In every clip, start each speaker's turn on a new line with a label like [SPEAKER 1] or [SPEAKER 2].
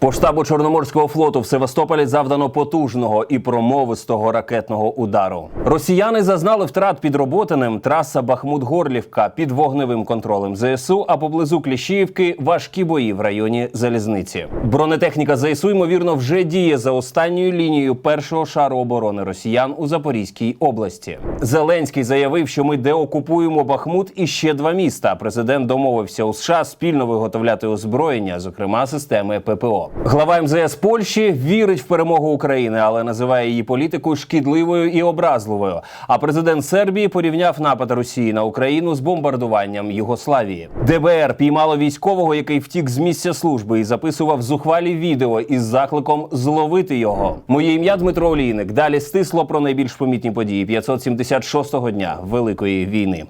[SPEAKER 1] По штабу Чорноморського флоту в Севастополі завдано потужного і промовистого ракетного удару. Росіяни зазнали втрат під Роботиним. Траса Бахмут-Горлівка під вогневим контролем ЗСУ, а поблизу Кліщіївки важкі бої в районі залізниці. Бронетехніка ЗСУ ймовірно вже діє за останньою лінією першого шару оборони росіян у Запорізькій області. Зеленський заявив, що ми деокупуємо Бахмут і ще два міста. Президент домовився у США спільно виготовляти озброєння, зокрема системи ППО. Глава МЗС Польщі вірить в перемогу України, але називає її політику шкідливою і образливою. А президент Сербії порівняв напад Росії на Україну з бомбардуванням Югославії. ДБР піймало військового, який втік з місця служби і записував зухвалі відео із закликом зловити його. Моє ім'я Дмитро Олійник. Далі стисло про найбільш помітні події 576-го дня Великої війни.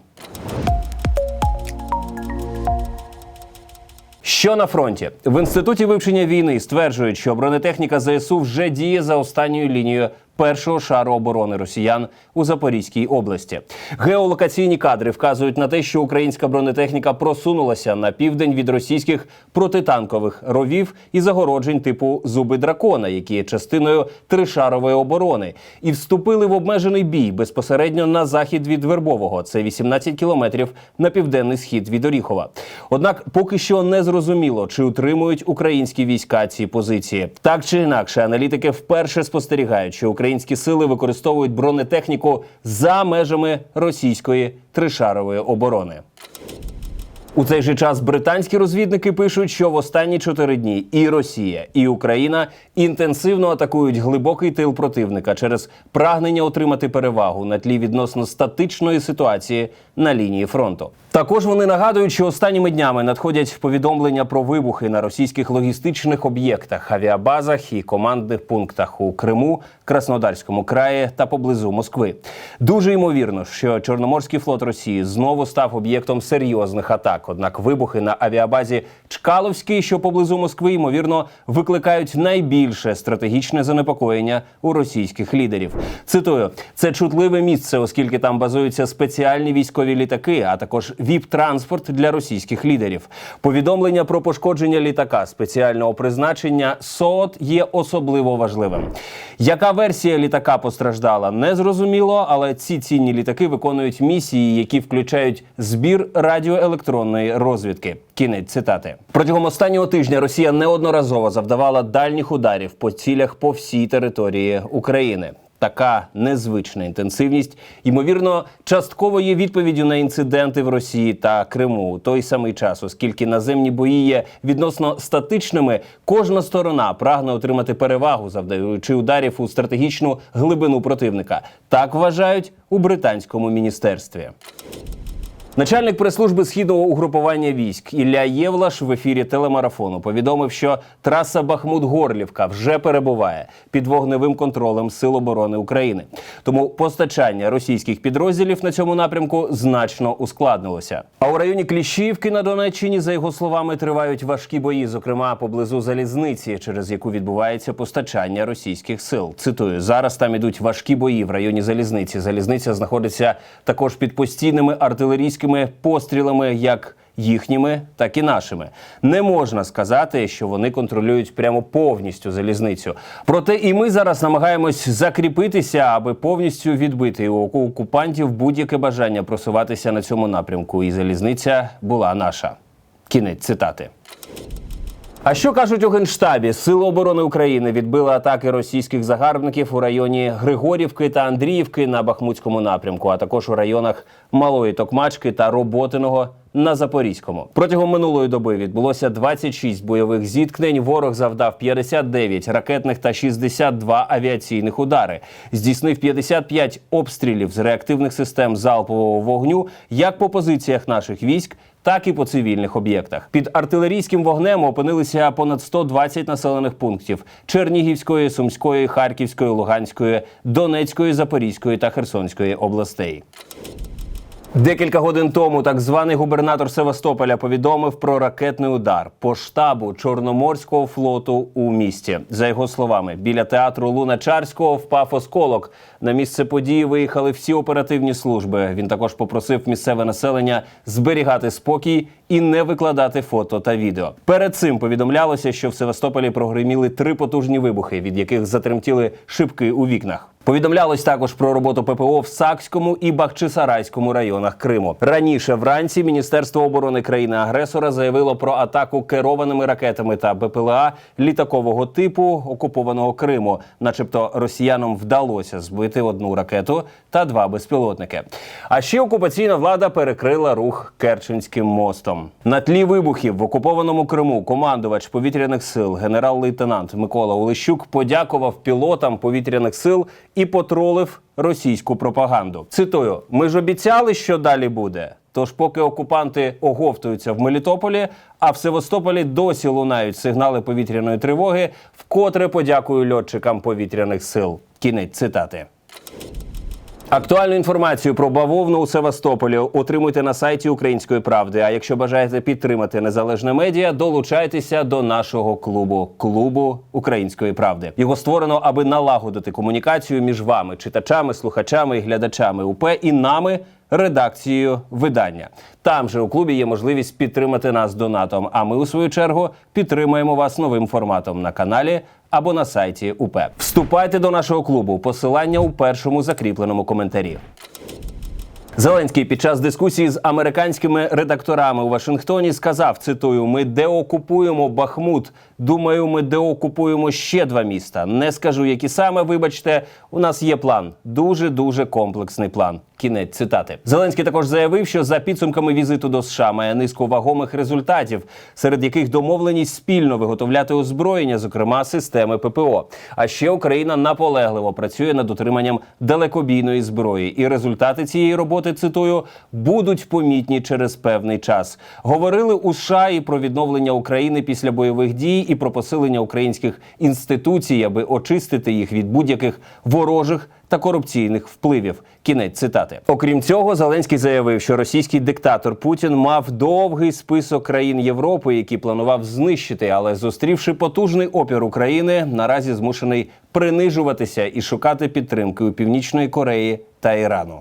[SPEAKER 1] Що на фронті? В інституті вивчення війни стверджують, що бронетехніка ЗСУ вже діє за останньою лінією першого шару оборони росіян у Запорізькій області. Геолокаційні кадри вказують на те, що українська бронетехніка просунулася на південь від російських протитанкових ровів і загороджень типу зуби дракона, які є частиною тришарової оборони, і вступили в обмежений бій безпосередньо на захід від Вербового. Це 18 кілометрів на південний схід від Оріхова. Однак поки що не зрозуміло, чи утримують українські війська ці позиції. Так чи інакше, аналітики вперше спостерігають, що українські сили використовують бронетехніку за межами російської тришарової оборони. У цей же час британські розвідники пишуть, що в останні чотири дні і Росія, і Україна інтенсивно атакують глибокий тил противника через прагнення отримати перевагу на тлі відносно статичної ситуації на лінії фронту. Також вони нагадують, що останніми днями надходять повідомлення про вибухи на російських логістичних об'єктах, авіабазах і командних пунктах у Криму, Краснодарському краї та поблизу Москви. Дуже ймовірно, що Чорноморський флот Росії знову став об'єктом серйозних атак. Однак вибухи на авіабазі Чкаловській, що поблизу Москви, ймовірно, викликають найбільше стратегічне занепокоєння у російських лідерів. Цитую: це чутливе місце, оскільки там базуються спеціальні військові літаки, а також віп-транспорт для російських лідерів. Повідомлення про пошкодження літака спеціального призначення СОТ є особливо важливим. Яка версія літака постраждала, не зрозуміло, але ці цінні літаки виконують місії, які включають збір радіоелектронної розвідки. Кінець цитати протягом останнього тижня Росія неодноразово завдавала дальніх ударів по цілях по всій території України. Така незвична інтенсивність, ймовірно, частково є відповіддю на інциденти в Росії та Криму у той самий час, оскільки наземні бої є відносно статичними, кожна сторона прагне отримати перевагу, завдаючи ударів у стратегічну глибину противника. Так вважають у британському міністерстві. Начальник прес-служби східного угрупування військ Ілля Євлаш в ефірі телемарафону повідомив, що траса Бахмут-Горлівка вже перебуває під вогневим контролем Сил оборони України. Тому постачання російських підрозділів на цьому напрямку значно ускладнилося. А у районі Кліщівки на Донеччині, за його словами, тривають важкі бої, зокрема поблизу залізниці, через яку відбувається постачання російських сил. Цитую: зараз там ідуть важкі бої в районі залізниці. Залізниця знаходиться також під постійними артилерійськими пострілами, як їхніми, так і нашими. Не можна сказати, що вони контролюють прямо повністю залізницю. Проте і ми зараз намагаємось закріпитися, аби повністю відбити у окупантів будь-яке бажання просуватися на цьому напрямку. І залізниця була наша. Кінець цитати. А що кажуть у генштабі? Сили оборони України відбили атаки російських загарбників у районі Григорівки та Андріївки на Бахмутському напрямку, а також у районах Малої Токмачки та Роботиного на Запорізькому. Протягом минулої доби відбулося 26 бойових зіткнень. Ворог завдав 59 ракетних та 62 авіаційних удари. Здійснив 55 обстрілів з реактивних систем залпового вогню як по позиціях наших військ, так і по цивільних об'єктах. Під артилерійським вогнем опинилися понад 120 населених пунктів Чернігівської, Сумської, Харківської, Луганської, Донецької, Запорізької та Херсонської областей. Декілька годин тому так званий губернатор Севастополя повідомив про ракетний удар по штабу Чорноморського флоту у місті. За його словами, біля театру Луначарського впав осколок. На місце події виїхали всі оперативні служби. Він також попросив місцеве населення зберігати спокій і не викладати фото та відео. Перед цим повідомлялося, що в Севастополі прогриміли три потужні вибухи, від яких затремтіли шибки у вікнах. Повідомлялось також про роботу ППО в Сакському і Бахчисарайському районах Криму. Раніше вранці Міністерство оборони країни-агресора заявило про атаку керованими ракетами та БПЛА літакового типу окупованого Криму, начебто росіянам вдалося збити одну ракету та два безпілотники. А ще окупаційна влада перекрила рух Керченським мостом. На тлі вибухів в окупованому Криму командувач повітряних сил генерал-лейтенант Микола Олещук подякував пілотам повітряних сил і потролив російську пропаганду. Цитую: ми ж обіцяли, що далі буде. Тож, поки окупанти оговтуються в Мелітополі, а в Севастополі досі лунають сигнали повітряної тривоги, вкотре подякую льотчикам повітряних сил. Кінець цитати. Актуальну інформацію про бавовну у Севастополі отримуйте на сайті Української правди. А якщо бажаєте підтримати незалежне медіа, долучайтеся до нашого клубу клубу Української правди. Його створено, аби налагодити комунікацію між вами, читачами, слухачами і глядачами УП і нами. Редакцією видання там же у клубі є можливість підтримати нас донатом. А ми, у свою чергу, підтримуємо вас новим форматом на каналі або на сайті УП. Вступайте до нашого клубу. Посилання у першому закріпленому коментарі. Зеленський під час дискусії з американськими редакторами у Вашингтоні сказав: цитую: ми деокупуємо Бахмут. Думаю, ми деокупуємо ще два міста. Не скажу, які саме. Вибачте, у нас є план. Дуже дуже комплексний план. Кінець цитати. Зеленський також заявив, що за підсумками візиту до США має низку вагомих результатів, серед яких домовленість спільно виготовляти озброєння, зокрема системи ППО. А ще Україна наполегливо працює над утриманням далекобійної зброї, і результати цієї роботи цитую будуть помітні через певний час. Говорили у США і про відновлення України після бойових дій, і про посилення українських інституцій, аби очистити їх від будь-яких ворожих та корупційних впливів. Кінець цитати. Окрім цього, Зеленський заявив, що російський диктатор Путін мав довгий список країн Європи, які планував знищити, але зустрівши потужний опір України, наразі змушений принижуватися і шукати підтримки у Північної Кореї та Ірану.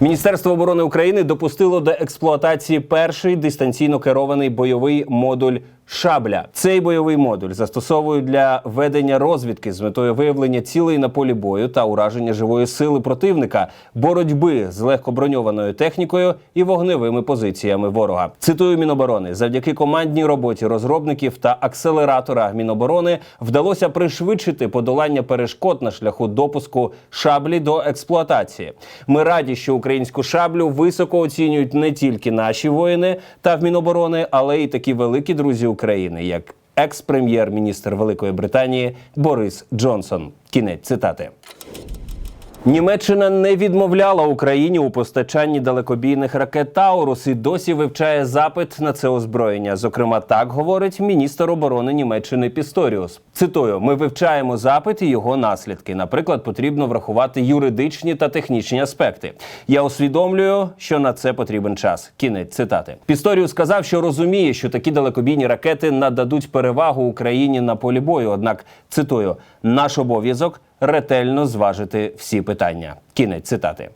[SPEAKER 1] Міністерство оборони України допустило до експлуатації перший дистанційно керований бойовий модуль Шабля. Цей бойовий модуль застосовують для ведення розвідки з метою виявлення цілей на полі бою та ураження живої сили противника, боротьби з легкоброньованою технікою і вогневими позиціями ворога. Цитую Міноборони, завдяки командній роботі розробників та акселератора Міноборони вдалося пришвидшити подолання перешкод на шляху допуску шаблі до експлуатації. Ми раді, що українську шаблю високо оцінюють не тільки наші воїни та в Міноборони, але й такі великі друзі України, як екс-прем'єр-міністр Великої Британії Борис Джонсон. Кінець цитати. Німеччина не відмовляла Україні у постачанні далекобійних ракет Таурус і досі вивчає запит на це озброєння. Зокрема, так говорить міністр оборони Німеччини Пісторіус. Цитую: ми вивчаємо запит і його наслідки. Наприклад, потрібно врахувати юридичні та технічні аспекти. Я усвідомлюю, що на це потрібен час. Кінець цитати. Пісторіус сказав, що розуміє, що такі далекобійні ракети нададуть перевагу Україні на полі бою. Однак, цитую, наш обов'язок ретельно зважити всі питання. Кінець цитати.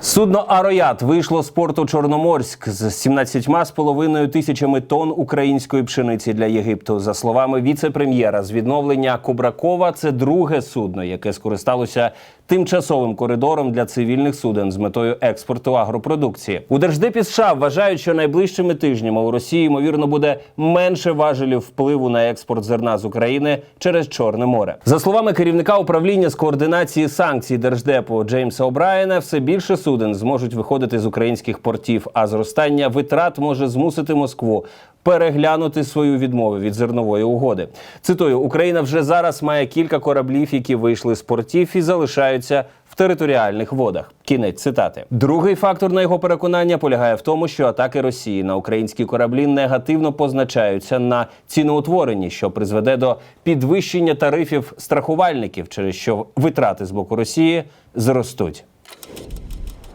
[SPEAKER 1] Судно Ароят вийшло з порту Чорноморськ з 17,5 тисячами тонн української пшениці для Єгипту. За словами віце-прем'єра з відновлення Кубракова, це друге судно, яке скористалося тимчасовим коридором для цивільних суден з метою експорту агропродукції. У держдепі США вважають, що найближчими тижнями у Росії ймовірно буде менше важелів впливу на експорт зерна з України через Чорне море. За словами керівника управління з координації санкцій держдепу Джеймса О'Брайена, все більше суден зможуть виходити з українських портів, а зростання витрат може змусити Москву переглянути свою відмову від зернової угоди. Цитую: Україна вже зараз має кілька кораблів, які вийшли з портів і залишаються в територіальних водах. Кінець цитати. Другий фактор на його переконання полягає в тому, що атаки Росії на українські кораблі негативно позначаються на ціноутворенні, що призведе до підвищення тарифів страхувальників, через що витрати з боку Росії зростуть.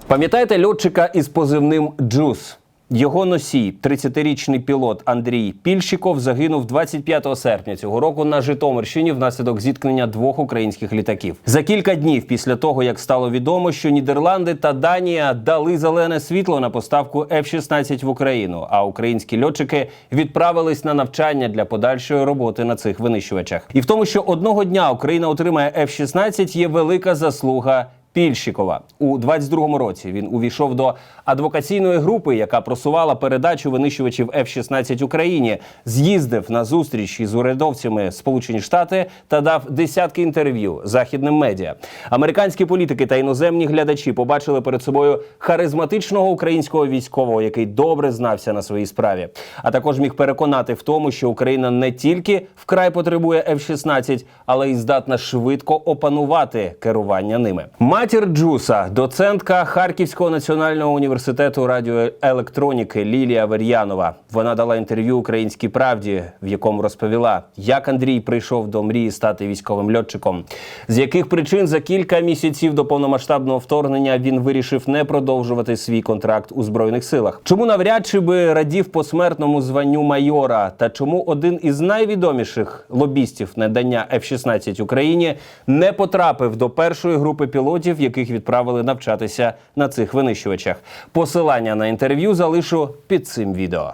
[SPEAKER 1] Пам'ятаєте льотчика із позивним Джус? Його носій, 30-річний пілот Андрій Пільщиков, загинув 25 серпня цього року на Житомирщині внаслідок зіткнення двох українських літаків. За кілька днів після того, як стало відомо, що Нідерланди та Данія дали зелене світло на поставку F-16 в Україну, а українські льотчики відправились на навчання для подальшої роботи на цих винищувачах. І в тому, що одного дня Україна отримає F-16, є велика заслуга. Пільщикова у 22-му році він увійшов до адвокаційної групи, яка просувала передачу винищувачів F-16 Україні, з'їздив на зустріч із урядовцями Сполучені Штати та дав десятки інтерв'ю західним медіа. Американські політики та іноземні глядачі побачили перед собою харизматичного українського військового, який добре знався на своїй справі, а також міг переконати в тому, що Україна не тільки вкрай потребує F-16, але й здатна швидко опанувати керування ними. Матір Джуса, доцентка Харківського національного університету радіоелектроніки Лілія Вер'янова. Вона дала інтерв'ю Українській правді, в якому розповіла, як Андрій прийшов до мрії стати військовим льотчиком, з яких причин за кілька місяців до повномасштабного вторгнення він вирішив не продовжувати свій контракт у збройних силах. Чому навряд чи би радів посмертному званню майора, та чому один із найвідоміших лобістів надання F-16 Україні не потрапив до першої групи пілотів, яких відправили навчатися на цих винищувачах. Посилання на інтерв'ю залишу під цим відео.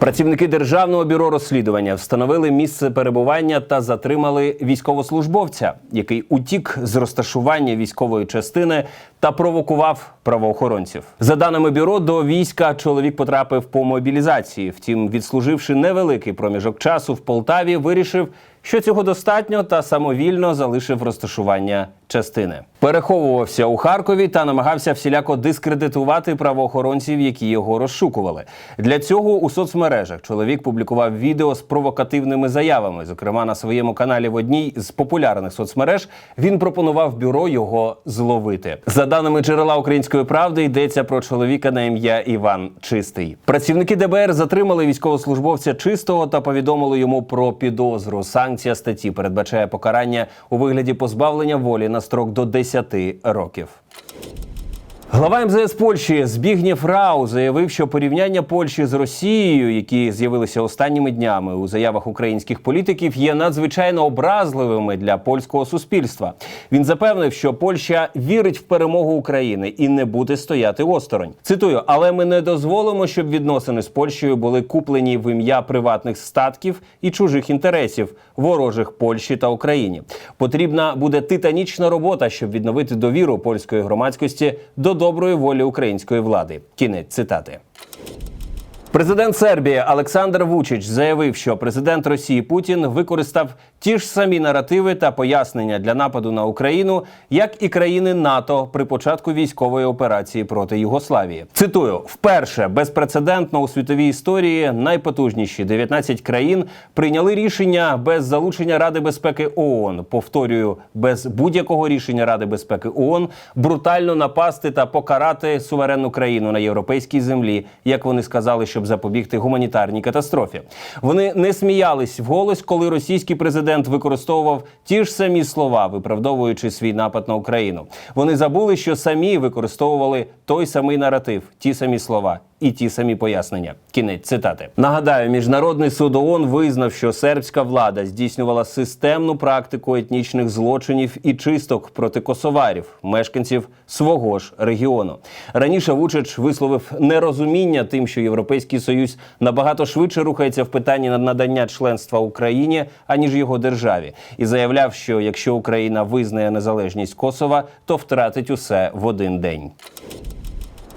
[SPEAKER 1] Працівники державного бюро розслідування встановили місце перебування та затримали військовослужбовця, який утік з розташування військової частини та провокував правоохоронців. За даними бюро, до війська чоловік потрапив по мобілізації. Втім, відслуживши невеликий проміжок часу в Полтаві, вирішив, що цього достатньо, та самовільно залишив розташування частини. Переховувався у Харкові та намагався всіляко дискредитувати правоохоронців, які його розшукували. Для цього у соцмережах чоловік публікував відео з провокативними заявами. Зокрема, на своєму каналі в одній з популярних соцмереж він пропонував бюро його зловити. За даними джерела української правди, йдеться про чоловіка на ім'я Іван Чистий. Працівники ДБР затримали військовослужбовця чистого та повідомили йому про підозру. Санкція статті передбачає покарання у вигляді позбавлення волі на строк до 10 років. Глава МЗС Польщі Збігнєв Рау заявив, що порівняння Польщі з Росією, які з'явилися останніми днями у заявах українських політиків, є надзвичайно образливими для польського суспільства. Він запевнив, що Польща вірить в перемогу України і не буде стояти осторонь. Цитую, але ми не дозволимо, щоб відносини з Польщею були куплені в ім'я приватних статків і чужих інтересів, ворожих Польщі та Україні. Потрібна буде титанічна робота, щоб відновити довіру польської громадськості до доброї волі української влади. Кінець цитати. Президент Сербії Олександр Вучич заявив, що президент Росії Путін використав ті ж самі наративи та пояснення для нападу на Україну, як і країни НАТО при початку військової операції проти Югославії. Цитую: вперше безпрецедентно у світовій історії найпотужніші 19 країн прийняли рішення без залучення Ради безпеки ООН. Повторюю, без будь-якого рішення Ради безпеки ООН брутально напасти та покарати суверенну країну на європейській землі, як вони сказали, щоб запобігти гуманітарній катастрофі. Вони не сміялись вголос, коли російський президент використовував ті ж самі слова, виправдовуючи свій напад на Україну. Вони забули, що самі використовували той самий наратив, ті самі слова. І ті самі пояснення. Кінець цитати. Нагадаю, міжнародний суд ООН визнав, що сербська влада здійснювала системну практику етнічних злочинів і чисток проти косоварів, мешканців свого ж регіону. Раніше Вучич висловив нерозуміння тим, що Європейський Союз набагато швидше рухається в питанні надання членства Україні аніж його державі, і заявляв, що якщо Україна визнає незалежність Косова, то втратить усе в один день.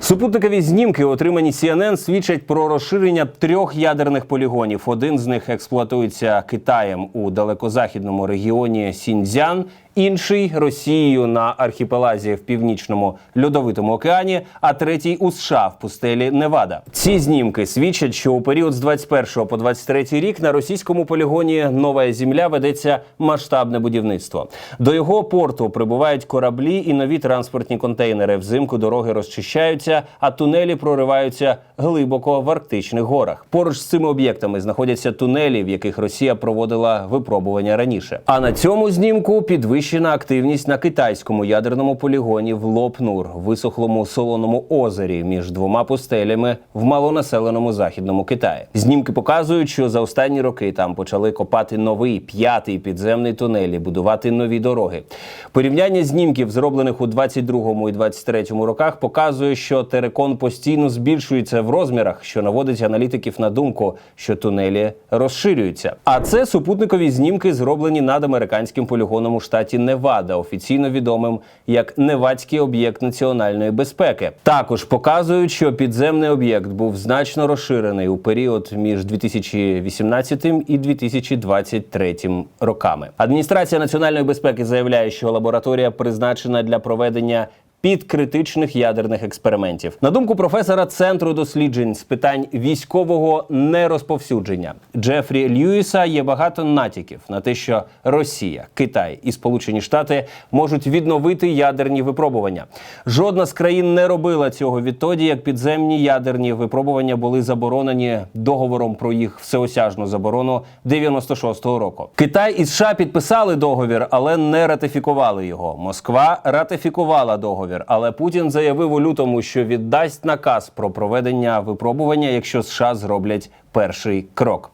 [SPEAKER 1] Супутникові знімки, отримані CNN, свідчать про розширення трьох ядерних полігонів. Один з них експлуатується Китаєм у далекозахідному регіоні Сіньцзян, інший Росією на архіпелазі в північному льодовитому океані, а третій у США в пустелі Невада. Ці знімки свідчать, що у період з 21 по 23 рік на російському полігоні Нова Земля ведеться масштабне будівництво. До його порту прибувають кораблі і нові транспортні контейнери. Взимку дороги розчищаються, а тунелі прориваються глибоко в арктичних горах. Поруч з цими об'єктами знаходяться тунелі, в яких Росія проводила випробування раніше. А на цьому знімку підвищення підвищена активність на китайському ядерному полігоні в Лопнур, висохлому солоному озері між двома пустелями в малонаселеному західному Китаї. Знімки показують, що за останні роки там почали копати новий п'ятий підземний тунель і будувати нові дороги. Порівняння знімків, зроблених у 22-му і 23-му роках, показує, що терекон постійно збільшується в розмірах, що наводить аналітиків на думку, що тунелі розширюються. А це супутникові знімки, зроблені над американським полігоном у штаті Невада, офіційно відомим як Невадський об'єкт національної безпеки. Також показують, що підземний об'єкт був значно розширений у період між 2018 і 2023 роками. Адміністрація національної безпеки заявляє, що лабораторія призначена для проведення підкритичних ядерних експериментів. На думку професора Центру досліджень з питань військового нерозповсюдження Джефрі Льюіса є багато натяків на те, що Росія, Китай і Сполучені Штати можуть відновити ядерні випробування. Жодна з країн не робила цього відтоді, як підземні ядерні випробування були заборонені договором про їх всеосяжну заборону 96-го року. Китай і США підписали договір, але не ратифікували його. Москва ратифікувала договір, але Путін заявив у лютому, що віддасть наказ про проведення випробування, якщо США зроблять перший крок.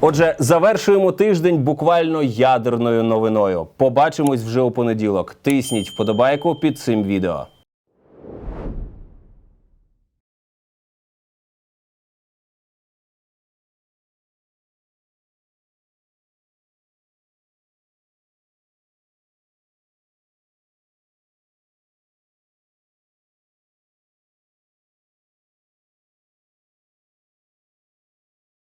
[SPEAKER 1] Отже, завершуємо тиждень буквально ядерною новиною. Побачимось вже у понеділок. Тисніть вподобайку під цим відео.